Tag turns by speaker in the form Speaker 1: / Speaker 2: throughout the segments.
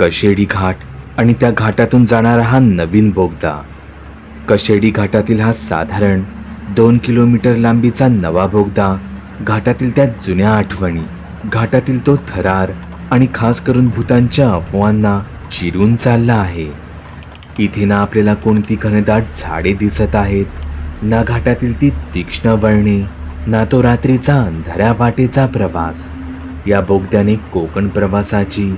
Speaker 1: कशेडी घाट आणि त्या घाटातून जाणारा हा नवीन बोगदा. कशेडी घाटातील हा साधारण दोन किलोमीटर लांबीचा नवा बोगदा घाटातील त्या जुन्या आठवणी घाटातील तो थरार आणि खास करून भूतांच्या अफवांना चिरून चालला आहे. इथे ना आपल्याला कोणती घनदाट झाडे दिसत आहेत ना घाटातील ती तीक्ष्ण वळणे ना तो रात्रीचा अंधाऱ्या वाटेचा प्रवास. या बोगद्याने कोकण प्रवासाची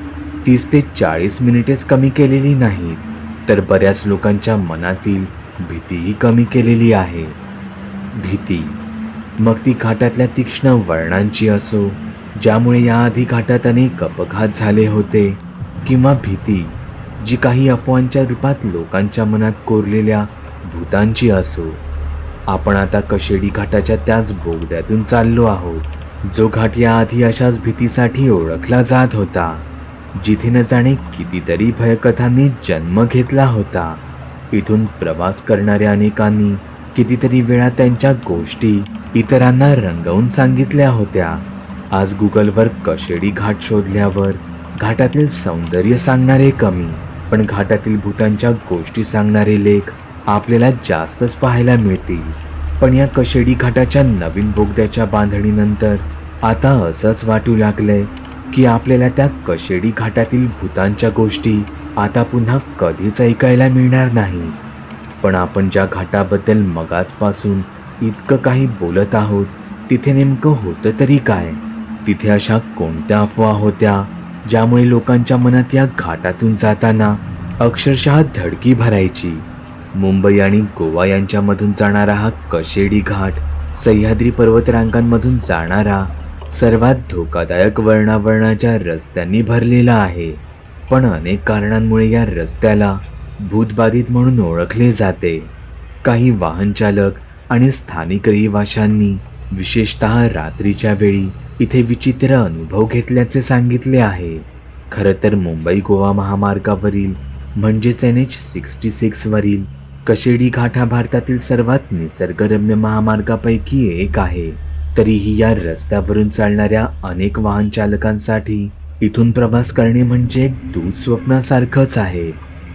Speaker 1: तीस ते चाळीस मिनिटेच कमी केलेली नाहीत तर बऱ्याच लोकांच्या मनातील भीतीही कमी केलेली आहे. भीती. मग ती घाटातल्या तीक्ष्ण वळणांची असो ज्यामुळे याआधी घाटात अनेक अपघात झाले होते किंवा भीती जी काही अफवांच्या रूपात लोकांच्या मनात कोरलेल्या भूतांची असो. आपण आता कशेडी घाटाच्या त्याच बोगद्यातून चाललो आहोत जो घाट याआधी अशाच भीतीसाठी ओळखला जात होता. जिथे न जाणे कितीतरी भयकथांनी जन्म घेतला होता. इथून प्रवास करणाऱ्या अनेकांनी कितीतरी वेळा त्यांच्या गोष्टी इतरांना रंगवून सांगितल्या होत्या. आज गुगलवर कशेडी घाट शोधल्यावर घाटातील सौंदर्य सांगणारे कमी पण घाटातील भूतांच्या गोष्टी सांगणारे लेख आपल्याला जास्तच पाहायला मिळतील. पण या कशेडी घाटाच्या नवीन बोगद्याच्या बांधणीनंतर आता असंच वाटू लागलंय की आपल्याला त्या कशेडी घाटातील भूतांच्या गोष्टी आता पुन्हा कधीच ऐकायला मिळणार नाही. पण आपण ज्या घाटाबद्दल मगाचपासून इतकं काही बोलत आहोत तिथे नेमकं होतं तरी काय? तिथे अशा कोणत्या अफवा होत्या ज्यामुळे लोकांच्या मनात या घाटातून जाताना अक्षरशः धडकी भरायची? मुंबई आणि गोवा यांच्यामधून जाणारा हा कशेडी घाट सह्याद्री पर्वतरांगांमधून जाणारा सर्वात धोकादायक वळणावळणाच्या रस्त्यांनी भरलेला आहे. पण अनेक कारणांमुळे या रस्त्याला भूतबाधित म्हणून ओळखले जाते. काही वाहनचालक आणि स्थानिक रहिवाशांनी विशेषतः रात्रीच्या वेळी इथे विचित्र अनुभव घेतल्याचे सांगितले आहे. खरं तर मुंबई गोवा महामार्गावरील म्हणजेच एन एच सिक्स्टी सिक्सवरील कशेडी घाट हा भारतातील सर्वात निसर्गरम्य महामार्गापैकी एक आहे. तरीही या रस्त्यावरून चालणाऱ्या अनेक वाहन चालकांसाठी इथून प्रवास करणे म्हणजे एक दुःस्वप्नासारखंच आहे.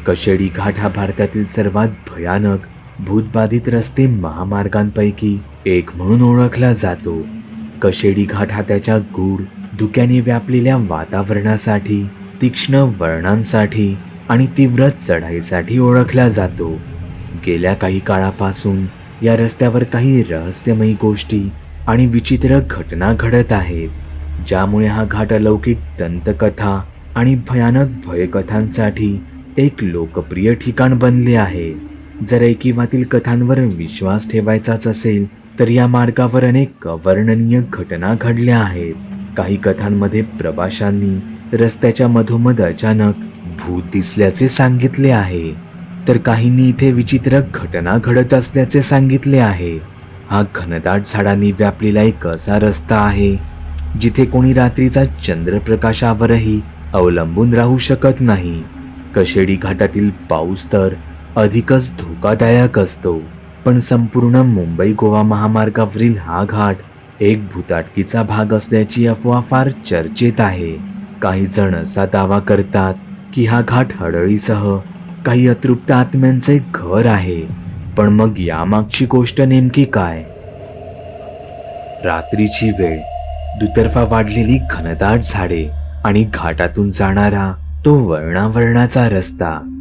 Speaker 1: कशेडी घाट हा भारतातील सर्वात भयानक भूतबाधित रस्ते महामार्गांपैकी एक म्हणून ओळखला जातो. कशेडी घाट हा त्याच्या गूढ धुक्याने व्यापलेल्या वातावरणासाठी तीक्ष्ण वर्णांसाठी आणि तीव्र चढाईसाठी ओळखला जातो. गेल्या काही काळापासून या रस्त्यावर काही रहस्यमयी गोष्टी आणि विचित्र घटना घडत आहेत ज्यामुळे हा घाट अलौकिक दंतकथा आणि भयानक भयकथांसाठी एक लोकप्रिय ठिकाण बनले आहे. जर ऐकिवातील कथांवर विश्वास ठेवायचाच असेल तर या मार्गावर अनेक अवर्णनीय घटना घडल्या आहेत. काही कथांमध्ये प्रवाशांनी रस्त्याच्या मधोमध अचानक भूत दिसल्याचे सांगितले आहे तर काहींनी इथे विचित्र घटना घडत असल्याचे सांगितले आहे. हा घनदाट झाडांनी व्यापलेला एक असा रस्ता आहे जिथे कोणी रात्रीचा चंद्रप्रकाशावरही अवलंबून राहू शकत नाही. कशेडी घाटातील पाऊस तर अधिकच धोकादायक असतो पण संपूर्ण मुंबई गोवा महामार्गावरील हा घाट एक भूताटकीचा भाग असल्याची अफवा फार चर्चेत आहे. काही जण असा दावा करतात की हा घाट हडळीसह काही अतृप्त आत्म्यांचे घर आहे. पण मग यामागची गोष्ट नेमकी काय? रात्रीची वेळ. दुतर्फा वाढलेली घनदाट झाडे आणि घाटातून जाणारा तो वळणावळणाचा रस्ता.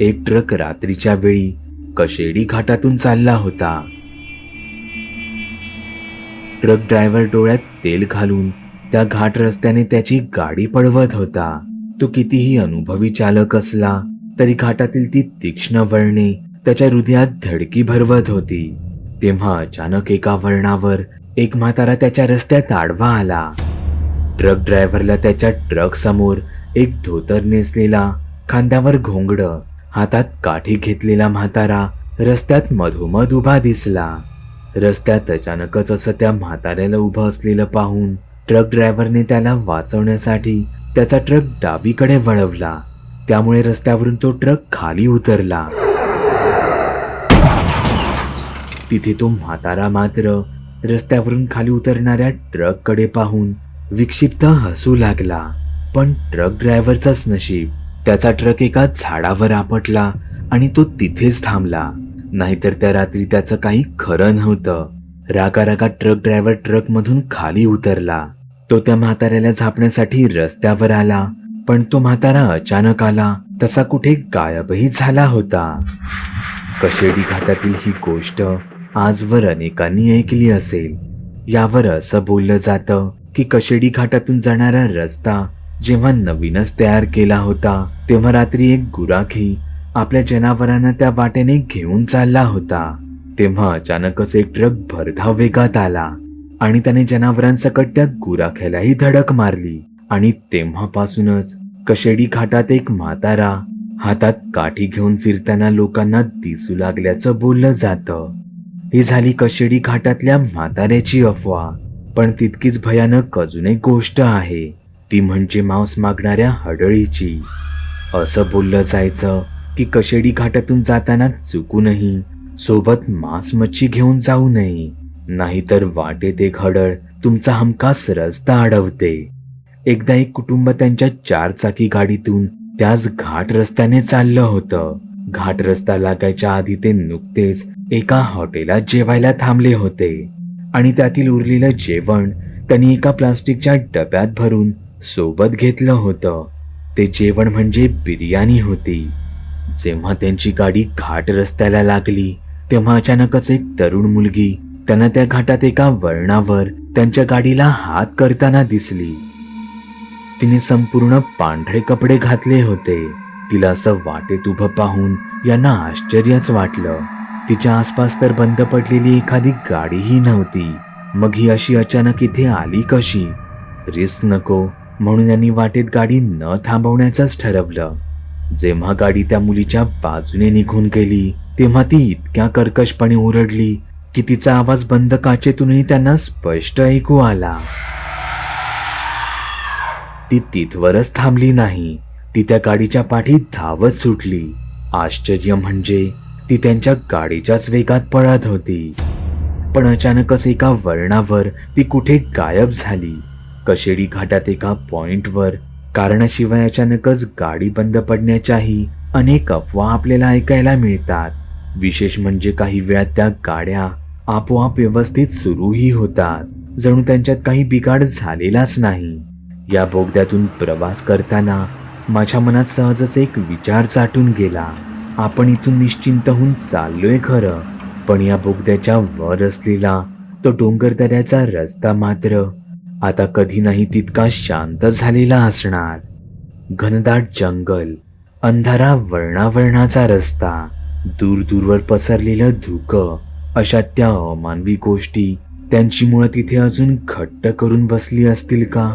Speaker 1: एक ट्रक रात्रीच्या वेळी कशेडी घाटातून चालला होता. ट्रक ड्रायव्हर डोळ्यात तेल घालून त्या घाट रस्त्याने त्याची गाडी पळवत होता. तो कितीही अनुभवी चालक असला तरी घाटातील ती तीक्ष्ण वळणे त्याच्या हृदयात धडकी भरवत होती. तेव्हा अचानक एका वळणावर एक म्हातारा त्याच्या रस्त्यात आडवा आला. ट्रक ड्रायव्हरला त्याच्या ट्रक समोर एक धोतर नेसलेला खांद्यावर घोंगड हातात काठी घेतलेला म्हातारा रस्त्यात मधोमध उभा दिसला. रस्त्यात अचानकच असं त्या म्हाताऱ्याला उभं असलेलं पाहून ट्रक ड्रायव्हरने त्याला वाचवण्यासाठी त्याचा ट्रक डावीकडे वळवला. त्यामुळे रस्त्यावरून तो ट्रक खाली उतरला. तिथे तो म्हातारा मात्र रस्त्यावरून खाली उतरणाऱ्या ट्रककडे पाहून विक्षिप्त हसू लागला. पण ट्रक ड्रायव्हरचाच नशीब. त्याचा ट्रक एका झाडावर आपटला आणि तो तिथेच थांबला. नाहीतर त्या रात्री त्याचं काही खरं नव्हतं. रागा रागा ट्रक ड्रायव्हर ट्रक मधून खाली उतरला. तो त्या म्हाताऱ्याला झापण्यासाठी रस्त्यावर आला पण तो म्हातारा अचानक आला. तसा कुठे गायबही झाला होता. कशेडी घाटातील ही गोष्ट आजवर अनेकांनी ऐकली असेल. यावर असं बोललं जातं की कशेडी घाटातून जाणारा रस्ता जेव्हा नवीनच तयार केला होता तेव्हा रात्री एक गुराखी आपल्या जनावरांना त्या वाटेने घेऊन चालला होता. तेव्हा अचानकच एक ट्रक भरधाव वेगात आला आणि त्याने जनावरांसकट त्या गुराख्यालाही धडक मारली. आणि तेव्हापासूनच कशेडी घाटात एक म्हातारा हातात काठी घेऊन फिरताना लोकांना दिसू लागल्याचं बोललं जातं. ही झाली कशेडी घाटातल्या म्हाताऱ्याची अफवा. पण तितकीच भयानक अजून एक गोष्ट आहे. ती म्हणजे मांस मागणाऱ्या हडळीची. असं बोललं जायचं की कशेडी घाटातून जाताना चुकूनही सोबत मांस मच्छी घेऊन जाऊ नये. नाहीतर वाटेत एक हडळ तुमचा हमखास रस्ता अडवते. एकदा एक कुटुंब त्यांच्या चार चाकी गाडीतून त्याच घाट रस्त्याने चाललं होतं. घाट रस्ता लागायच्या आधी ते नुकतेच एका हॉटेलात जेवायला थांबले होते आणि त्यातील उरलेलं जेवण त्यांनी एका प्लास्टिकच्या डब्यात भरून सोबत घेतलं होतं. ते जेवण म्हणजे बिर्याणी होती. जेव्हा त्यांची गाडी घाट रस्त्याला लागली तेव्हा अचानकच एक तरुण मुलगी त्यांना त्या घाटात एका वळणावर त्यांच्या गाडीला हात करताना दिसली. तिने संपूर्ण पांढरे कपडे घातले होते. तिला असं वाटेत उभं पाहून यांना आश्चर्यच वाटलं. तिच्या आसपास तर बंद पडलेली एखादी गाडीही नव्हती. मग ही अशी अचानक इथे आली कशी? रिस्क नको म्हणून यांनी वाटेत गाडी न थांबवण्याचंच ठरवलं. जेव्हा गाडी त्या मुलीच्या बाजूने निघून गेली तेव्हा ती इतक्या कर्कशपणे ओरडली की तिचा आवाज बंद काचेतूनही त्यांना स्पष्ट ऐकू आला. ती तिथवरच थांबली नाही. ती त्या गाडीच्या पाठीत धावत सुटली. आश्चर्य म्हणजे ती त्यांच्या गाडीच्याच वेगात पळत होती. पण अचानकच एका वळणावर ती कुठे गायब झाली. कशेडी घाटात एका पॉइंटवर कारणाशिवाय अचानकच गाडी बंद पडण्याच्याही अनेक अफवा आपल्याला ऐकायला मिळतात. विशेष म्हणजे काही वेळात त्या गाड्या आपोआप व्यवस्थित सुरूही होतात जणू त्यांच्यात काही बिघाड झालेलाच नाही. या बोगद्यातून प्रवास करताना माझ्या मनात सहजच एक विचार चाटून गेला. आपण इथून निश्चिंत होऊन चाललोय खरं. पण या बोगद्याच्या वर असलेला तो डोंगर दऱ्याचा रस्ता मात्र आता कधी नाही तितका शांत झालेला असणार. घनदाट जंगल अंधारा वळणावळणाचा रस्ता दूर दूरवर पसरलेलं धुकं अशा त्या अमानवी गोष्टी त्यांची मुळं तिथे अजून घट्ट करून बसली असतील का?